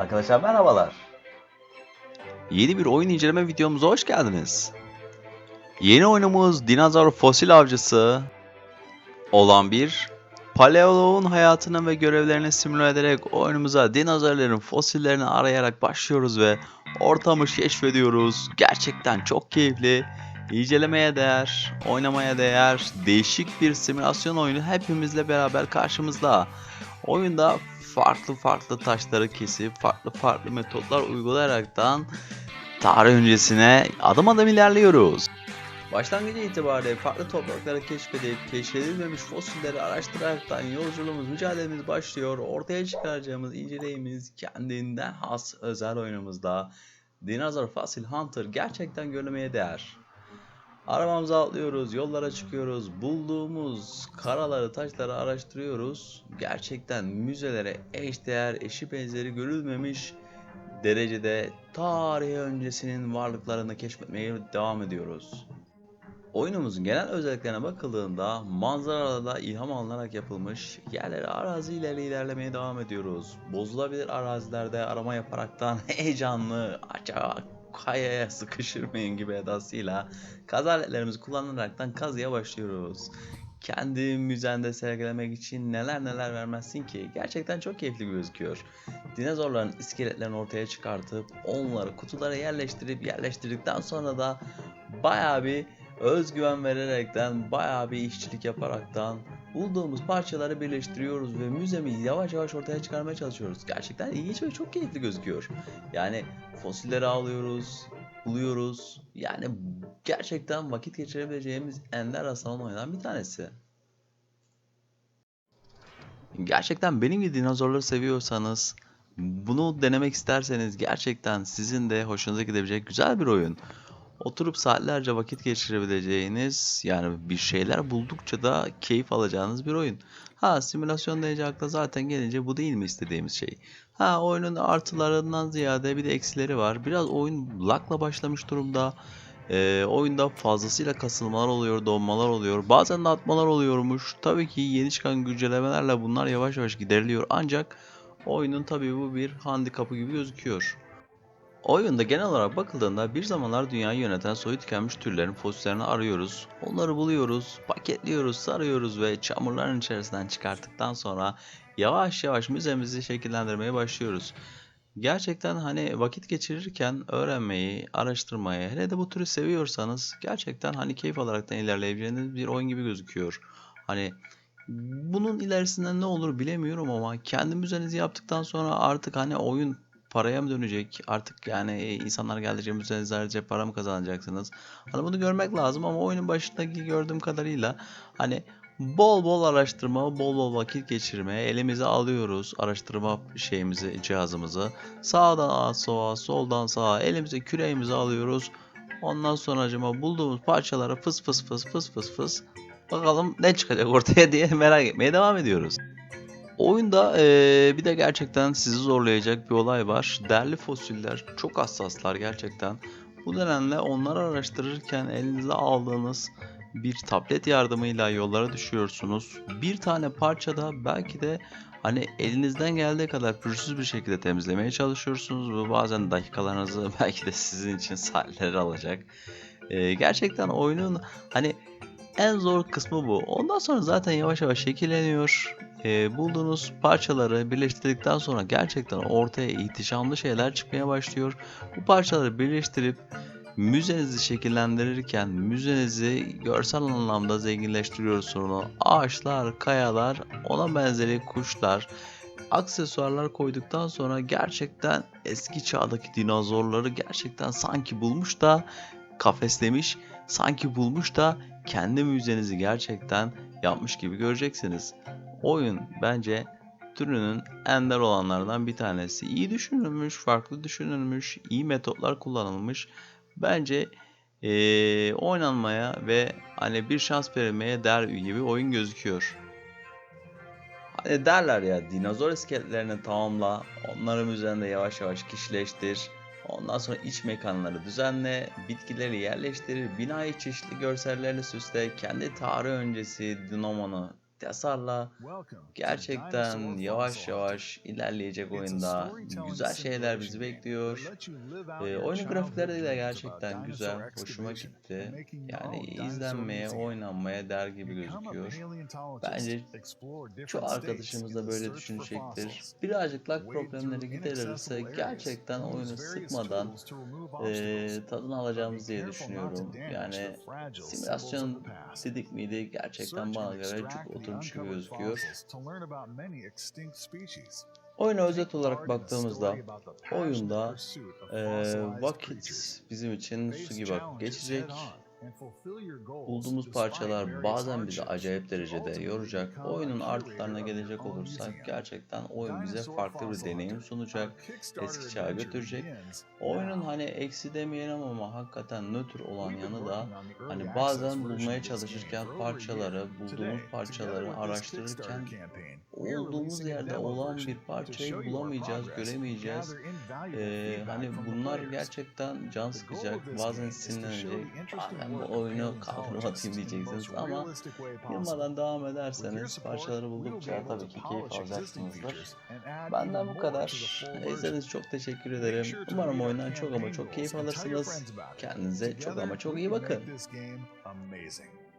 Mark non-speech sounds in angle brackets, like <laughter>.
Arkadaşlar merhabalar. Yeni bir oyun inceleme videomuza hoş geldiniz. Yeni oyunumuz dinozor fosil avcısı olan bir paleoloğun hayatını ve görevlerini simüle ederek oyunumuza dinozorların fosillerini arayarak başlıyoruz ve ortamı keşfediyoruz. Gerçekten çok keyifli, incelemeye değer, oynamaya değer, değişik bir simülasyon oyunu hepimizle beraber karşımızda. Oyunda farklı farklı taşları kesip farklı farklı metotlar uygulayaraktan tarih öncesine adım adım ilerliyoruz. Başlangıcı itibariyle farklı toprakları keşfedip keşfedilmemiş fosilleri araştıraraktan yolculuğumuz, mücadelemiz başlıyor. Ortaya çıkaracağımız inceleyimiz kendinden has özel oyunumuzda Dinozor Fossil Hunter gerçekten görülmeye değer. Arabamıza atlıyoruz, yollara çıkıyoruz, bulduğumuz karaları, taşları araştırıyoruz. Gerçekten müzelere eşdeğer, eşi benzeri görülmemiş derecede tarih öncesinin varlıklarını keşfetmeye devam ediyoruz. Oyunumuzun genel özelliklerine bakıldığında manzaralarda ilham alınarak yapılmış yerlere arazilerle ilerlemeye devam ediyoruz. Bozulabilir arazilerde arama yaparaktan <laughs> heyecanlı acaba kayaya sıkışır mıyım gibi edasıyla kaz aletlerimizi kullanaraktan kazıya başlıyoruz. Kendi müzende sergilemek için neler neler vermezsin ki gerçekten çok keyifli gözüküyor. Dinozorların iskeletlerini ortaya çıkartıp onları kutulara yerleştirip yerleştirdikten sonra da bayağı bir özgüven vererekten bayağı bir işçilik yaparaktan bulduğumuz parçaları birleştiriyoruz ve müzemi yavaş yavaş ortaya çıkarmaya çalışıyoruz. Gerçekten ilginç ve çok keyifli gözüküyor. Yani fosilleri alıyoruz, buluyoruz. Yani gerçekten vakit geçirebileceğimiz ender rastlanan oyundan bir tanesi. Gerçekten benim gibi dinozorları seviyorsanız, bunu denemek isterseniz gerçekten sizin de hoşunuza gidebilecek güzel bir oyun. Oturup saatlerce vakit geçirebileceğiniz yani bir şeyler buldukça da keyif alacağınız bir oyun. Ha simülasyon deyince akla zaten gelince bu değil mi istediğimiz şey? Ha oyunun artılarından ziyade bir de eksileri var. Biraz oyun lagla başlamış durumda. Ee, oyunda fazlasıyla kasılmalar oluyor, donmalar oluyor. Bazen de atmalar oluyormuş. Tabii ki yeni çıkan güncellemelerle bunlar yavaş yavaş gideriliyor. Ancak oyunun tabii bu bir handikapı gibi gözüküyor. Oyunda genel olarak bakıldığında bir zamanlar dünyayı yöneten soyu tükenmiş türlerin fosillerini arıyoruz. Onları buluyoruz, paketliyoruz, sarıyoruz ve çamurların içerisinden çıkarttıktan sonra yavaş yavaş müzemizi şekillendirmeye başlıyoruz. Gerçekten hani vakit geçirirken öğrenmeyi, araştırmayı, hele de bu türü seviyorsanız gerçekten hani keyif alaraktan ilerleyebileceğiniz bir oyun gibi gözüküyor. Hani bunun ilerisinden ne olur bilemiyorum ama kendi müzenizi yaptıktan sonra artık hani oyun paraya mı dönecek? Artık yani e, insanlar müzenize ayrıca para mı kazanacaksınız? Hani bunu görmek lazım ama oyunun başındaki gördüğüm kadarıyla hani bol bol araştırma, bol bol vakit geçirme, elimize alıyoruz araştırma şeyimizi, cihazımızı. Sağdan sola, soldan sağa elimize küreğimizi alıyoruz. Ondan sonra acaba bulduğumuz parçalara fıs fıs fıs fıs fıs fıs bakalım ne çıkacak ortaya diye merak etmeye devam ediyoruz. Oyunda eee, bir de gerçekten sizi zorlayacak bir olay var. Değerli fosiller çok hassaslar gerçekten. Bu nedenle onları araştırırken elinize aldığınız bir tablet yardımıyla yollara düşüyorsunuz. Bir tane parçada belki de hani elinizden geldiği kadar pürüzsüz bir şekilde temizlemeye çalışıyorsunuz. Bu bazen dakikalarınızı <laughs> belki de sizin için saatleri alacak. Eee, gerçekten oyunun hani en zor kısmı bu. Ondan sonra zaten yavaş yavaş şekilleniyor. Ee, bulduğunuz parçaları birleştirdikten sonra gerçekten ortaya ihtişamlı şeyler çıkmaya başlıyor. Bu parçaları birleştirip müzenizi şekillendirirken müzenizi görsel anlamda zenginleştiriyoruz sonra. Ağaçlar, kayalar, ona benzeri kuşlar, aksesuarlar koyduktan sonra gerçekten eski çağdaki dinozorları gerçekten sanki bulmuş da kafeslemiş, sanki bulmuş da kendi müzenizi gerçekten yapmış gibi göreceksiniz. Oyun bence türünün ender olanlardan bir tanesi. İyi düşünülmüş, farklı düşünülmüş, iyi metotlar kullanılmış. Bence eee, oynanmaya ve hani bir şans verilmeye değer gibi oyun gözüküyor. Hani derler ya dinozor iskeletlerini tamamla, onların üzerinde yavaş yavaş kişileştir. Ondan sonra iç mekanları düzenle, bitkileri yerleştir, binayı çeşitli görsellerle süsle, kendi tarih öncesi dinomanı tasarla gerçekten yavaş yavaş ilerleyecek oyunda. Güzel şeyler bizi bekliyor. Ee, oyunun grafikleri de gerçekten güzel. Hoşuma gitti. Yani izlenmeye, oynanmaya değer gibi gözüküyor. Bence Çoğu arkadaşımız da böyle düşünecektir. Birazcık lag problemleri giderilirse gerçekten oyunu sıkmadan eee tadını alacağımız diye düşünüyorum. Yani simülasyon dedik miydi gerçekten bana göre çok oturmuş gibi gözüküyor. Oyuna özet olarak baktığımızda oyunda eee, vakit bizim için su gibi geçecek. Bulduğumuz parçalar bazen bizi acayip derecede yoracak. Oyunun artılarına gelecek olursak gerçekten oyun bize farklı bir deneyim sunacak. Eski çağa götürecek. Oyunun hani eksi demeyelim ama hakikaten nötr olan yanı da hani bazen bulmaya çalışırken parçaları, bulduğumuz parçaları araştırırken olduğumuz yerde olan bir parçayı bulamayacağız, göremeyeceğiz. Ee, hani bunlar gerçekten can sıkacak, bazen sinirlenecek, bazen bu oyunu kaldırıp atayım diyeceksiniz ama yılmadan devam ederseniz parçaları buldukça tabii ki keyif alacaksınızdır. Benden bu kadar. İzlediğiniz çok teşekkür ederim. Umarım oyundan çok ama çok keyif alırsınız. Kendinize çok ama çok iyi bakın. Amazing.